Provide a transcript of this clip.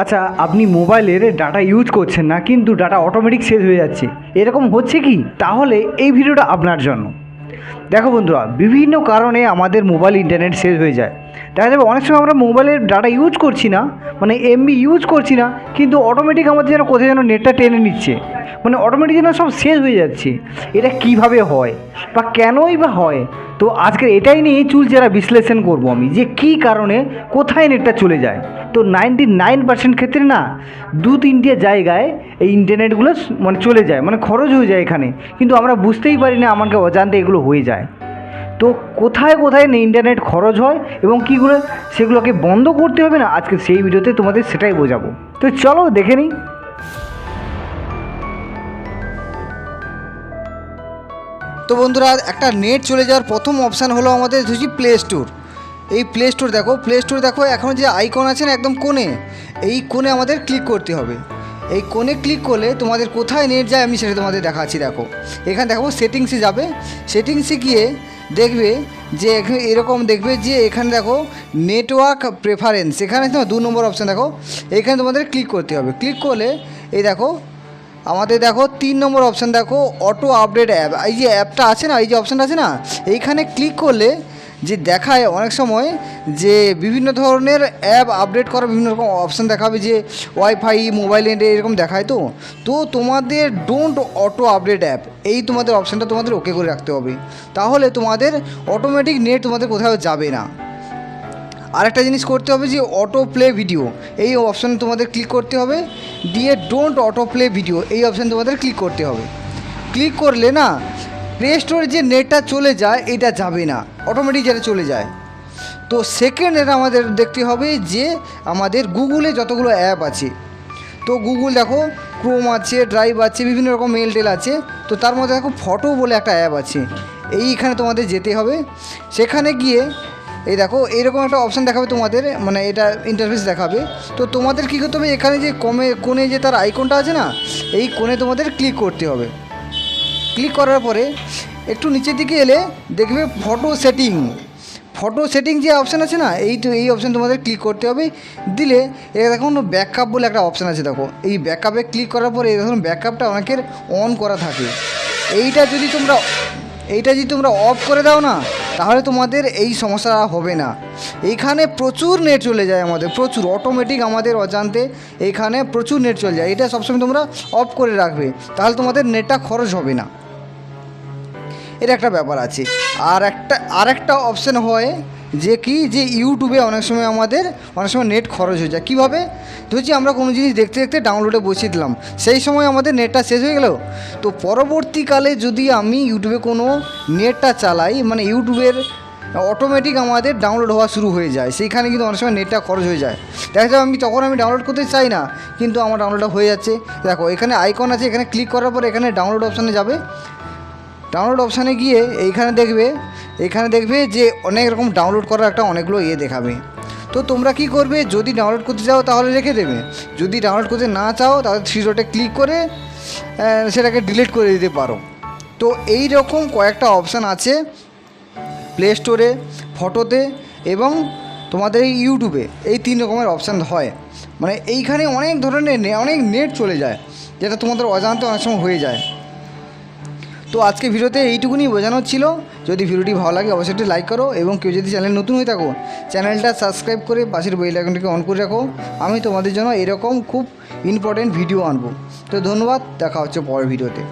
আচ্ছা আপনি মোবাইলের ডাটা ইউজ করছেন না, কিন্তু ডাটা অটোমেটিক শেষ হয়ে যাচ্ছে। এরকম হচ্ছে কি? তাহলে এই ভিডিওটা আপনার জন্য। দেখো বন্ধুরা, বিভিন্ন কারণে আমাদের মোবাইল ইন্টারনেট শেষ হয়ে যায়। দেখা যাবে অনেক সময় আমরা মোবাইলের ডাটা ইউজ করছি না মানে এমবি ইউজ করছি না, কিন্তু অটোমেটিক আমাদের যেন কোথায় যেন নেটটা টেনে নিচ্ছে। মানে অটোমেটিক যেন সব শেষ হয়ে যাচ্ছে। এটা কীভাবে হয় বা কেনই বা হয়? তো আজকে এটাই নিয়ে চুল যারা বিশ্লেষণ করব আমি, যে কী কারণে কোথায় নেটটা চলে যায়। তো নাইনটি নাইন পার্সেন্ট ক্ষেত্রে না, দু তিনটে জায়গায় এই ইন্টারনেটগুলো মানে চলে যায় মানে খরচ হয়ে যায় এখানে। কিন্তু আমরা বুঝতেই পারি না আমাকে অজান্তে এগুলো হয়ে যায়। তো কোথায় কোথায় ইন্টারনেট খরচ হয় এবং কীগুলো সেগুলোকে বন্ধ করতে হবে না? আজকে সেই ভিডিওতে তোমাদের সেটাই বোঝাবো। তো চলো দেখে নিই। তো বন্ধুরা, একটা নেট চলে যাওয়ার প্রথম অপশান হলো আমাদের হচ্ছে প্লে স্টোর এই প্লে স্টোর দেখো প্লে স্টোর দেখো, এখন যে আইকন আছে না একদম কোণে, এই কোণে আমাদের ক্লিক করতে হবে। এই কোণে ক্লিক করলে তোমাদের কোথায় নেট যায় আমি সেটা তোমাদের দেখাচ্ছি, দেখো। এখানে দেখো সেটিংসে যাবে। সেটিংসে গিয়ে দেখবে যে এরকম দেখবে যে এখানে দেখো নেটওয়ার্ক প্রেফারেন্স এখানে তোমার দু নম্বর অপশান দেখো। এখানে তোমাদের ক্লিক করতে হবে। ক্লিক করলে এই দেখো, আমাদের দেখো তিন নম্বর অপশান দেখো অটো আপডেট অ্যাপ এই যে অ্যাপটা আছে না, এই যে অপশানটা আছে না, এইখানে ক্লিক করলে যে দেখায় অনেক সময় যে বিভিন্ন ধরনের অ্যাপ আপডেট করা বিভিন্ন রকম অপশান দেখাবে যে ওয়াইফাই মোবাইল নেটে এরকম দেখায় তো? তো তোমাদের ডোন্ট অটো আপডেট অ্যাপ এই তোমাদের অপশানটা তোমাদের ওকে করে রাখতে হবে। তাহলে তোমাদের অটোমেটিক নেট তোমাদের কোথাও যাবে না। আরেকটা জিনিস করতে হবে যে অটো প্লে ভিডিও এই অপশানে তোমাদের ক্লিক করতে হবে। দিয়ে ডোন্ট অটো প্লে ভিডিও এই অপশান তোমাদের ক্লিক করতে হবে। ক্লিক করলে না প্লে স্টোরে যে নেটটা চলে যায়, এটা যাবে না। অটোমেটিক যেটা চলে যায়। তো সেকেন্ড এটা আমাদের দেখতে হবে যে, আমাদের গুগলে যতগুলো অ্যাপ আছে। তো গুগল দেখো ক্রোম আছে ড্রাইভ আছে, বিভিন্ন রকম মেল টেল আছে। তো তার মধ্যে দেখো ফটো বলে একটা অ্যাপ আছে। এইখানে তোমাদের যেতে হবে। সেখানে গিয়ে, এই দেখো এইরকম একটা অপশান দেখাবে তোমাদের মানে এটা ইন্টারফেস দেখাবে। তো তোমাদের কী করতে হবে, এখানে যে কমে, কোণে যে তার আইকনটা আছে না, এই কোণে তোমাদের ক্লিক করতে হবে। ক্লিক করার পরে একটু নিচের দিকে এলে দেখবে ফটো সেটিং ফটো সেটিং যে অপশান আছে না, এই এই অপশান তোমাদের ক্লিক করতে হবে। দিলে এ দেখুন ব্যাকআপ বলে একটা অপশান আছে, দেখো। এই ব্যাকআপে ক্লিক করার পরে এখন দেখুন ব্যাকআপটা অনেকের অন করা থাকে। এইটা যদি তোমরা, এইটা যদি তোমরা অফ করে দাও না তাহলে তোমাদের এই সমস্যা হবে না। এইখানে প্রচুর নেট চলে যায় আমাদের, প্রচুর। অটোমেটিক আমাদের অজান্তে এইখানে প্রচুর নেট চলে যায়। এটা সবসময় তোমরা অফ করে রাখবে, তাহলে তোমাদের নেটটা খরচ হবে না। এর একটা ব্যাপার আছে। আর একটা আর একটা অপশান হয় যে কি, যে ইউটিউবে অনেক সময় আমাদের, অনেক সময় নেট খরচ হয়ে যায়। কীভাবে? ধরছি আমরা কোনো জিনিস দেখতে দেখতে ডাউনলোডে বসিয়ে দিলাম। সেই সময় আমাদের নেটটা শেষ হয়ে গেল। তো পরবর্তীকালে যদি আমি ইউটিউবে কোনো নেটটা চালাই মানে ইউটিউবের অটোমেটিক আমাদের ডাউনলোড হওয়া শুরু হয়ে যায়। সেইখানে কিন্তু অনেক সময় নেটটা খরচ হয়ে যায়। দেখা যাবে আমি তখন আমি ডাউনলোড করতে চাই না, কিন্তু আমার ডাউনলোডটা হয়ে যাচ্ছে। দেখো, এখানে আইকন আছে, এখানে ক্লিক করার পর এখানে ডাউনলোড অপশানে যাবে। ডাউনলোড অপশানে গিয়ে এইখানে দেখবে এখানে দেখবে যে অনেক রকম ডাউনলোড করার একটা অনেকগুলো ইয়ে দেখাবে। তো তোমরা কি করবে? যদি ডাউনলোড করতে চাও তাহলে রেখে দেবে। যদি ডাউনলোড করতে না চাও তাহলে থ্রি ডটে ক্লিক করে সেটাকে ডিলিট করে দিতে পারো। তো এই রকম কয়েকটা অপশান আছে প্লে স্টোরে ফটোতে এবং তোমাদের এই ইউটিউবে এই তিন রকমের অপশান হয়। মানে এইখানে অনেক ধরনের অনেক নেট চলে যায়, যেটা তোমাদের অজান্তে অনেক সময় হয়ে যায়। তো আজকে ভিডিওতে এইটুকুনি বোঝানো ছিল। যদি ভিডিওটি ভালো লাগে অবশ্যই লাইক করো এবং কেউ যদি চ্যানেল নতুন হয়ে থাকো চ্যানেলটা সাবস্ক্রাইব করে পাশের বেল আইকনটিকে অন করে রাখো। আমি তোমাদের জন্য এরকম খুব ইম্পর্টেন্ট ভিডিও আনব। তো ধন্যবাদ, দেখা হচ্ছে পরের ভিডিওতে